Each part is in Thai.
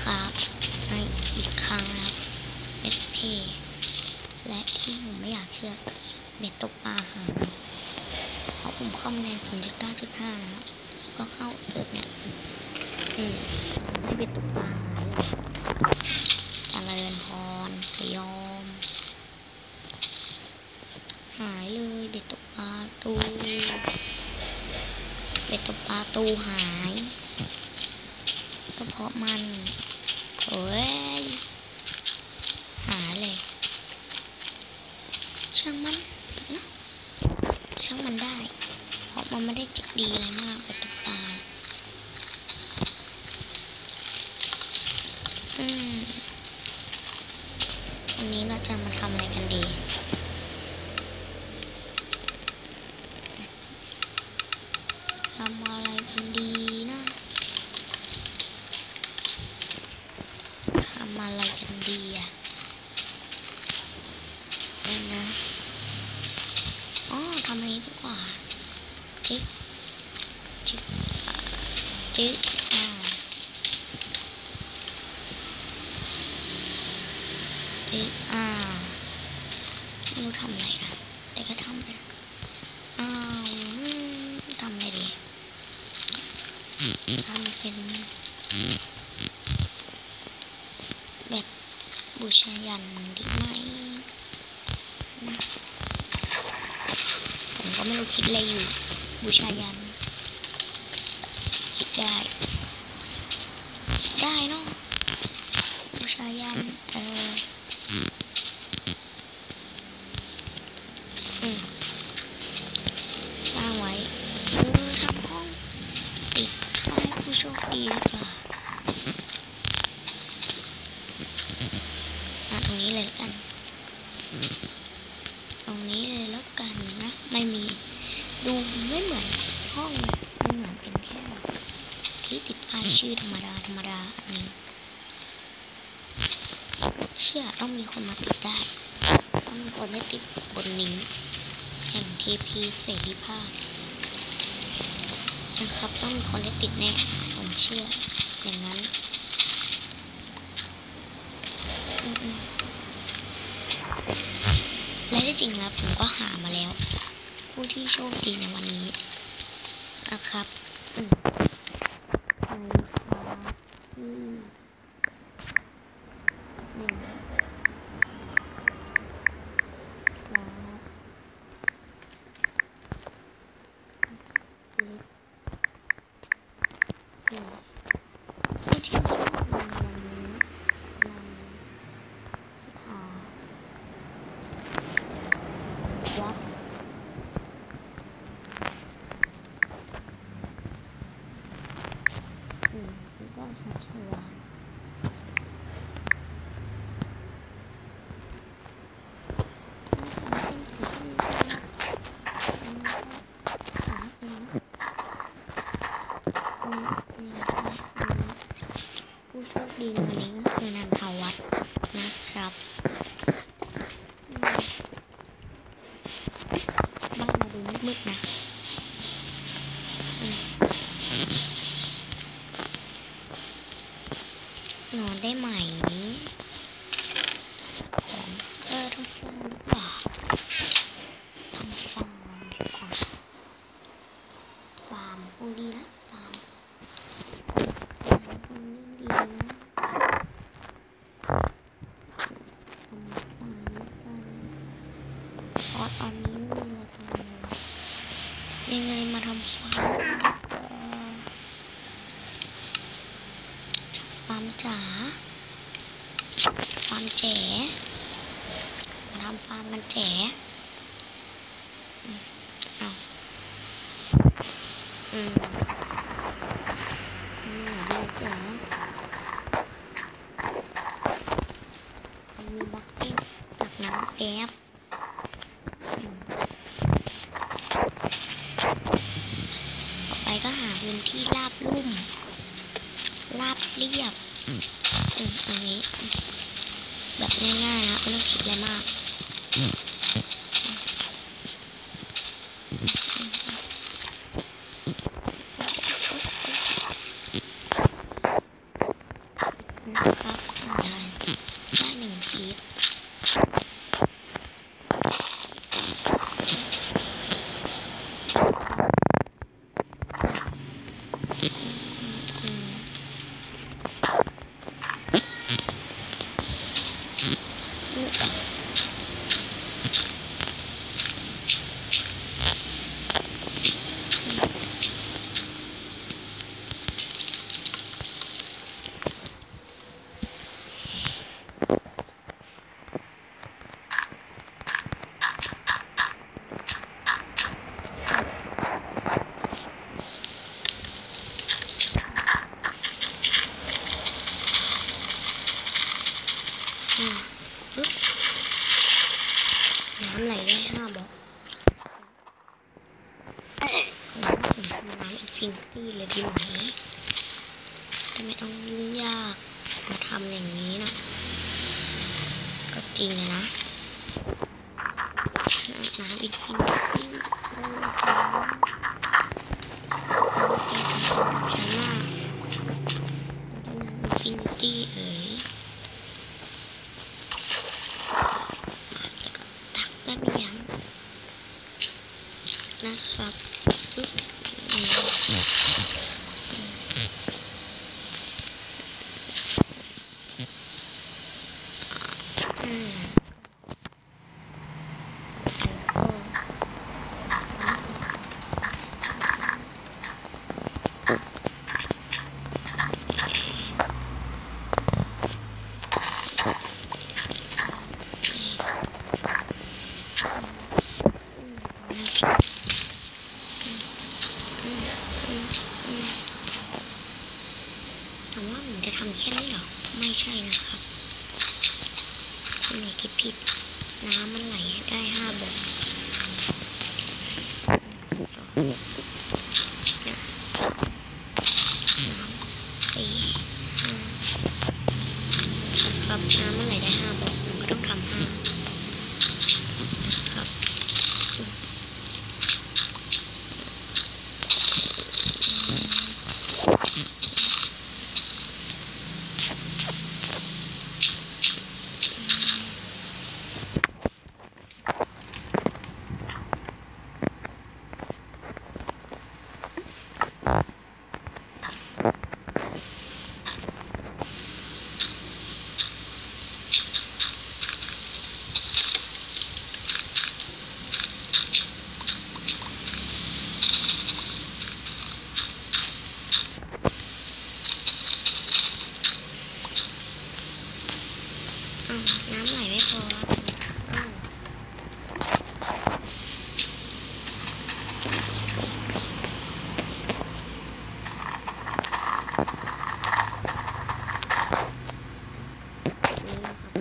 ครับในอีกครั้งนะครับเอสเพและที่ผมไม่อยากเชื่อคือเบ็ดตกปลาหายเพราะผมเข้ามาใน0.9.5นะครับก็เข้าเซิร์ฟเนี่ยอืมให้เบ็ดตกปลาหายเลยเจริญพรพยอม หายเลยเบ็ดตกปลาตูเบ็ดตกปลาตูหาย มันโอ้ย หาเลย ช่างมันนะช่างมันได้ เพราะมันไม่ได้จิกดีอะไรมากเบ็ดตกปลาอืมวันนี้เราจะมาทำอะไรกันดี ทำอะไรกันดีนะทำอะไรกันดีอะเดี๋ยวนะ อ๋อทำอันนี้ดีกว่า จิ๊กจิ๊กจิ๊กอ่าจิ๊กอ่าไม่รู้ทำอะไรนะแต่ก็ทำนะอ้าวอืมทำอะไรดีทำเป็นแบบบูชายันดีไหมนะผมก็ไม่รู้คิดอะไรอยู่ บูชายันคิดได้คิดได้เนาะบูชายันเออสร้างไว้เออทำห้องติดป้ายผู้โชคดีดีกว่าอะตรงนี้เลยแล้วกัน ตรงนี้เลยแล้วกันนะ ไม่มี ดูไม่เหมือนห้องเลยมันเหมือนเป็นแค่ ที่ติดป้ายชื่อธรรมดาธรรมดาอันนี้เชื่อต้องมีคนมาติดได้ ต้องมีคนได้ติดบนนี้แห่งเทพีเสรีภาพนะครับต้องมีคนได้ติดแน่ผมเชื่ออย่างนั้นและที่จริงแล้วผมก็หามาแล้ว ผู้ที่โชคดีในวันนี้นะครับอืมไป ครับที่หนึ่งครับเล็ก ผู้ที่โชคดีในวันนี้นำพาวัดอืมแล้วก็ชัชวานผู้โชคดีในวันนี้ก็คือนันทวัฒน์นะครับอืมบ้านมาดูมืดๆนะอืม นอนได้ไหมเออทำฟองดีกว่าทำฟองดีกว่าฟาร์มคงดีนะฟาร์มฟาร์มคงดีนะทำฟาร์มแล้วกันเพราะตอนนี้ม่มีอะไรทำเลยยังไงมาทำฟาร์มดีกว่าฟาร์มจ๋า ฟาร์มแจ๋มาทำฟาร์มกันแจ๋อืมเอาอืมอืมดีแจ๋มีบักเก็ตตักน้ำแป๊บอืมต่อไปก็หาพื้นที่ราบลุ่ม ราบเรียบ อืมอันนี้ แบบง่ายๆนะไม่ต้องคิดอะไรมาก ต ก็ไหม่ต้องยุ่งยากมาทำอย่างนี้นะ ก็จริงนะน้ำอีกทีนึงฉันว่าน้ำอินฟินิตี้เอ๋ยแล้วก็ตักได้ไม่ยั้งนะครับอืมอืมแล้วก็ ถามว่าผมจะทำแค่นี้เหรอ ไม่ใช่นะครับคุณอย่าคิด ผิด น้ำมันไหลได้ห้าบ่อสองนะสามสี่ห้าครับน้ำมันไหลได้ห้าบ่อผมก็ต้องทำห้านะครับอ้าวน้ำไหลไม่พออ้าวนี่นะครับ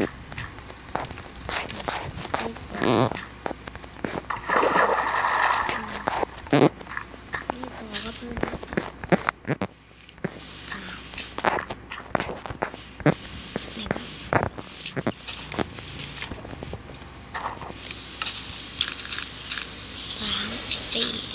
ไม่พอก็เพิ่มอ้าวไหนวะ สา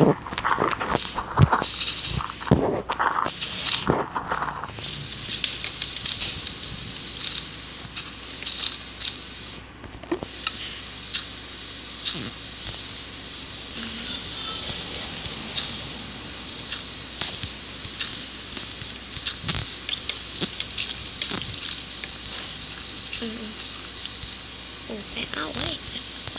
嗯，五分啊，我也觉得快。